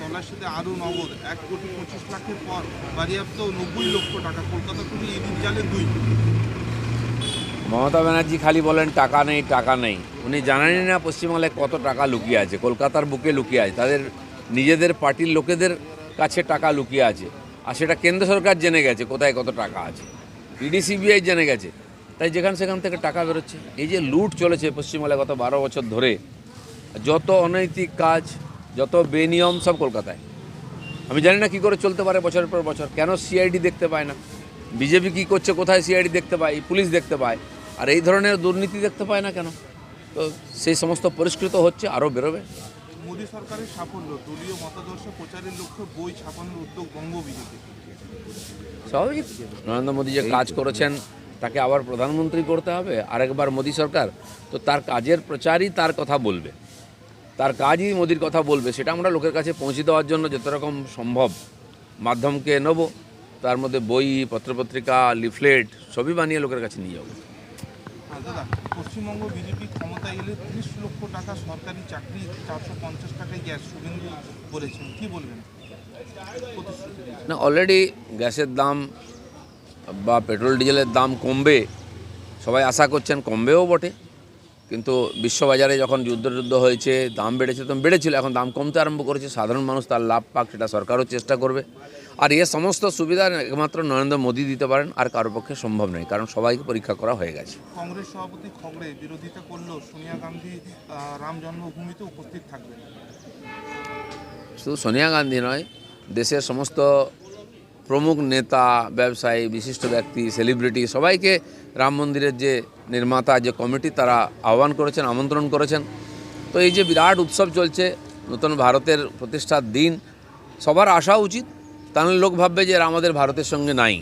তল্লাশিতে আরও নগদ এক কোটি পঁচিশ লাখের পর বাজেয়াপ্ত নব্বই লক্ষ টাকা। কলকাতা থেকে দুই। মমতা ব্যানার্জি খালি বলেন, টাকা নেই টাকা নেই। উনি জানেনই না পশ্চিমবাংলায় কত টাকা লুকিয়ে আছে। কলকাতার বুকে লুকিয়ে আছে। তাদের নিজেদের পার্টির লোকেদের কাছে টাকা লুকিয়ে আছে। আর সেটা কেন্দ্র সরকার জেনে গেছে কোথায় কত টাকা আছে। ইডি সিবিআই জেনে গেছে। তাই যেখান সেখান থেকে টাকা বেরোচ্ছে। এই যে লুট চলেছে পশ্চিমবাংলায় গত বারো বছর ধরে যত অনৈতিক কাজ যত বেনিয়ম সব কলকাতায়। আমি জানি না কী করে চলতে পারে বছরের পর বছর। কেন সিআইডি দেখতে পায় না? বিজেপি কী করছে কোথায় সিআইডি দেখতে পায়? পুলিশ দেখতে পায়। আর এই ধরনের দুর্নীতি দেখতে পায় না কেন? তো সেই সমস্ত পরিষ্কৃত হচ্ছে আরও বেরোবে। মোদী সরকারের সাফল্য দলীয় মতাদর্শ প্রচারের লক্ষ্যে বই ছাপানোর উদ্যোগ বঙ্গ বিজেপি স্বাভাবিক। নরেন্দ্র মোদী যে কাজ করেছেন তাকে আবার প্রধানমন্ত্রী করতে হবে। আরেকবার মোদী সরকার তো তার কাজের প্রচারই তার কথা বলবে। তার কাজই মোদির কথা বলবে সেটা আমরা লোকের কাছে পৌঁছে দেওয়ার জন্য যত রকম সম্ভব মাধ্যমকে নেব। তার মধ্যে বই পত্রপত্রিকা লিফলেট সবই বানিয়ে লোকের কাছে নিয়ে যাব। পশ্চিমবঙ্গ বিজেপি ক্ষমতায় এলে তিরিশ লক্ষ টাকা সরকারি চাকরি চারশো পঞ্চাশ টাকায় গ্যাস শুভেন্দু বলেছেন। কি বলবেন? না অলরেডি গ্যাসের দাম বা পেট্রোল ডিজেলের দাম কমবে সবাই আশা করছেন কমবেও বটে। কিন্তু বিশ্ববাজারে যখন যুদ্ধ যুদ্ধ হয়েছে দাম বেড়েছে তখন বেড়েছিল এখন দাম কমতে আরম্ভ করেছে সাধারণ মানুষ তার লাভ পাক সেটা সরকারও চেষ্টা করবে। আর এ সমস্ত সুবিধা একমাত্র নরেন্দ্র মোদী দিতে পারেন আর কারোর পক্ষে সম্ভব নয় কারণ সবাইকে পরীক্ষা করা হয়ে গেছে। কংগ্রেস সভাপতি খগড়ে বিরোধিতা করলেও সোনিয়া গান্ধী রাম জন্মভূমিতে উপস্থিত থাকবেন। শুধু সোনিয়া গান্ধী নয় দেশের সমস্ত প্রমুখ নেতা, ব্যবসায়ী, বিশিষ্ট ব্যক্তি সেলিব্রিটি সবাইকে রাম মন্দিরের যে নির্মাতা, যে কমিটি তারা আহ্বান করেছেন, আমন্ত্রণ করেছেন। তো এই যে বিরাট উৎসব চলছে, নতুন ভারতের প্রতিষ্ঠার দিন, সবার আসা উচিত। তাহলে লোক ভাববে যে আমাদের ভারতের সঙ্গে নাই।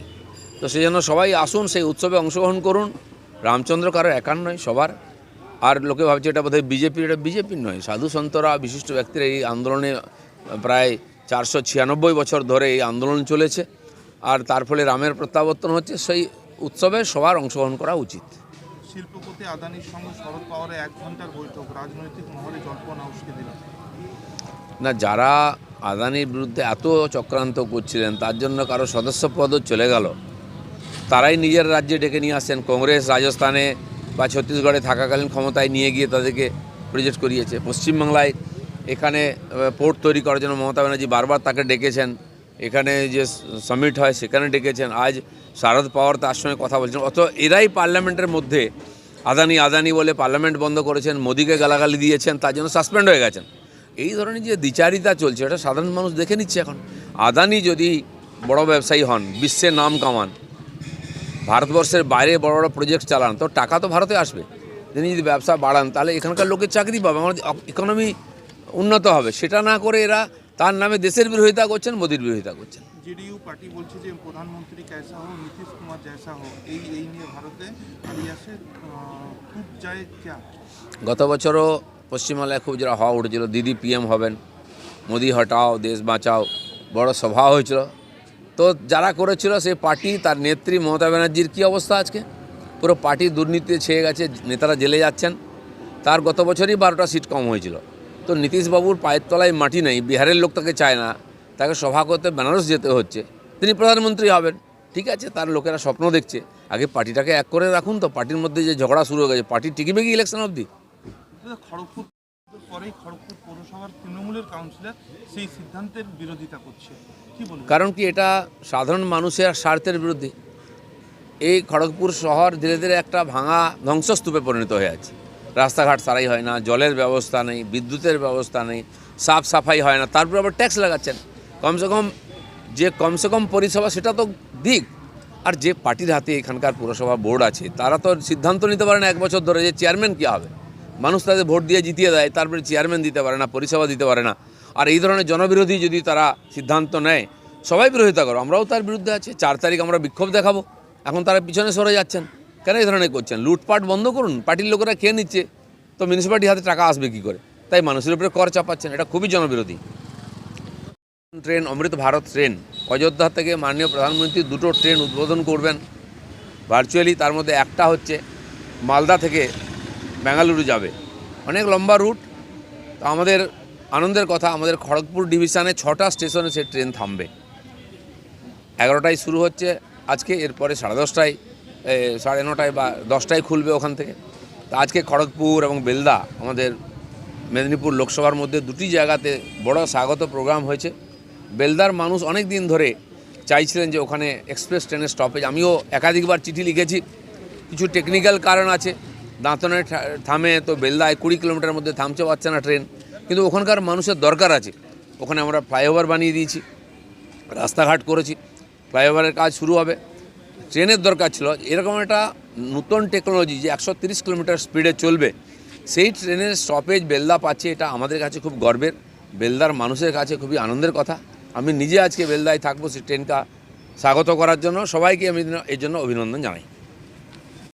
তো সেই জন্য সবাই আসুন, সেই উৎসবে অংশগ্রহণ করুন। রামচন্দ্র কারও একার নয়, সবার। আর লোকে ভাবছে এটা বোধহয় বিজেপির, এটা বিজেপির নয়, সাধু সন্তরা, বিশিষ্ট ব্যক্তিরা এই আন্দোলনে প্রায় চারশো ছিয়ানব্বই বছর ধরে এই আন্দোলন চলেছে। আর তার ফলে রামের প্রত্যাবর্তন হচ্ছে সেই উৎসবে সবার অংশগ্রহণ করা উচিত। শিল্পপতি আদানির সঙ্গে শরদ পাওয়ারে এক ঘণ্টার বৈঠক রাজনৈতিক মহলে জল্পনা উস্কে দিল। না যারা আদানির বিরুদ্ধে এত চক্রান্ত করছিলেন তার জন্য কারও সদস্য পদও চলে গেল। তারাই নিজের রাজ্যে ডেকে নিয়ে আসেন কংগ্রেস রাজস্থানে বা ছত্তিশগড়ে থাকাকালীন ক্ষমতায় নিয়ে গিয়ে তাদেরকে প্রজেক্ট করিয়েছে। পশ্চিমবাংলায় এখানে পোর্ট তৈরি করার জন্য মমতা ব্যানার্জি বারবার তাকে ডেকেছেন। এখানে যে সামিট হয়, সেখানে ডেকেছেন। আজ শারদ পাওয়ার তার সঙ্গে কথা বলছেন। অত এরাই পার্লামেন্টের মধ্যে আদানি আদানি বলে পার্লামেন্ট বন্ধ করেছেন, মোদিকে গালাগালি দিয়েছেন, তার জন্য সাসপেন্ড হয়ে গেছেন। এই ধরনের যে দ্বিচারিতা চলছে, এটা সাধারণ মানুষ দেখে নিচ্ছে এখন। আদানি যদি বড় ব্যবসায়ী হন, বিশ্বের নাম কামান, ভারতবর্ষের বাইরে বড় বড় প্রজেক্ট চালান, তো টাকা তো ভারতে আসবে। তিনি যদি ব্যবসা বাড়ান, তাহলে এখানকার লোকের চাকরি পাবে। আমাদের ইকোনমি উন্নত হবে। সেটা না করে এরা তার নামে দেশের বিরোধিতা করছেন মোদীর বিরোধিতা করছেন। পার্টি বলছে প্রধানমন্ত্রী গত বছরও পশ্চিমবাংলায় খুব যারা হওয়া উঠেছিল দিদি পিএম হবেন মোদি হটাও দেশ বাঁচাও বড় সভা হয়েছিল। তো যারা করেছিল সেই পার্টি তার নেত্রী মমতা ব্যানার্জির কী অবস্থা আজকে? পুরো পার্টি দুর্নীতিতে ছেয়ে গেছে নেতারা জেলে যাচ্ছেন। তার গত বছরই বারোটা সিট কম হয়েছিল। তো নীতিশবাবুর পায়ের তলায় মাটি নেই বিহারের লোক তাকে চায় না। তাকে সভা করতে বেনারস যেতে হচ্ছে। তিনি প্রধানমন্ত্রী হবেন। ঠিক আছে তার লোকেরা স্বপ্ন দেখছে। আগে পার্টিটাকে এক করে রাখুন তো পার্টির মধ্যে যে ঝগড়া শুরু হয়ে গেছে পার্টি টিকিবে কি ইলেকশন অবধি? খড়গপুর পরেই খড়গপুর পৌরসভার তৃণমূলের কাউন্সিলর সেই সিদ্ধান্তের বিরোধিতা করছে। কি বলবেন? কারণ কি এটা সাধারণ মানুষের স্বার্থের বিরুদ্ধে। এই খড়গপুর শহর ধীরে ধীরে একটা ভাঙা ধ্বংসস্তূপে পরিণত হয়ে আছে। রাস্তাঘাট সারাই হয় না, জলের ব্যবস্থা নেই, বিদ্যুতের ব্যবস্থা নেই, সাফ সাফাই হয় না, তারপর আবার ট্যাক্স লাগাচ্ছেন। কমসে কম যে কমসে কম পরিষেবা সেটা তো দিক। আর যে পার্টির হাতে এখানকার পুরসভা বোর্ড আছে, তারা তো সিদ্ধান্ত নিতে পারে না এক বছর ধরে যে চেয়ারম্যান কী হবে। মানুষ তাদের ভোট দিয়ে জিতিয়ে দেয়, তারপরে চেয়ারম্যান দিতে পারে না, পরিষেবা দিতে পারে না। আর এই ধরনের জনবিরোধী যদি তারা সিদ্ধান্ত নেয়, সবাই বিরোধিতা করো, আমরাও তার বিরুদ্ধে আছি, চার তারিখ আমরা বিক্ষোভ দেখাবো। এখন তারা পিছনে সরে যাচ্ছেন। কেন এই ধরনের করছেন? লুটপাট বন্ধ করুন, পার্টির লোকেরা খেয়ে নিচ্ছে, তো মিউনিসিপ্যালিটির হাতে টাকা আসবে কী করে? তাই মানুষের উপরে কর চাপাচ্ছেন, এটা খুবই জনবিরোধী। ট্রেন, অমৃত ভারত ট্রেন, অযোধ্যা থেকে মাননীয় প্রধানমন্ত্রী দুটো ট্রেন উদ্বোধন করবেন। ভার্চুয়ালি তার মধ্যে একটা হচ্ছে মালদা থেকে বেঙ্গালুরু যাবে। অনেক লম্বা রুট তো আমাদের আনন্দের কথা, আমাদের খড়গপুর ডিভিশনে ছটা স্টেশনে সে ট্রেন থামবে। এগারোটায় শুরু হচ্ছে, আজকে এরপরে সাড়ে দশটায় সাড়ে নটায় বা দশটায় খুলবে ওখান থেকে। তা আজকে খড়গপুর এবং বেলদা আমাদের মেদিনীপুর লোকসভার মধ্যে দুটি জায়গাতে বড় স্বাগত প্রোগ্রাম হয়েছে। বেলদার মানুষ অনেক দিন ধরে চাইছিলেন যে ওখানে এক্সপ্রেস ট্রেনের স্টপেজ আমিও একাধিকবার চিঠি লিখেছি। কিছু টেকনিক্যাল কারণ আছে। দাঁতনে থামে তো বেলদায় কুড়ি কিলোমিটার মধ্যে থামতে পারছে না ট্রেন। কিন্তু ওখানকার মানুষের দরকার আছে। ওখানে আমরা ফ্লাইওভার বানিয়ে দিয়েছি। রাস্তাঘাট করেছি। ফ্লাইওভারের কাজ শুরু হবে। ট্রেনের দরকার ছিল। এরকম একটা নতুন টেকনোলজি যে একশো তিরিশ কিলোমিটার স্পিডে চলবে, সেই ট্রেনের স্টপেজ বেলদা পাচ্ছে, এটা আমাদের কাছে খুব গর্বের। বেলদার মানুষের কাছে খুবই আনন্দের কথা। আমি নিজে আজকে বেলদায় থাকব, সেই ট্রেনটা স্বাগত করার জন্য সবাইকে আমি এর জন্য অভিনন্দন জানাই।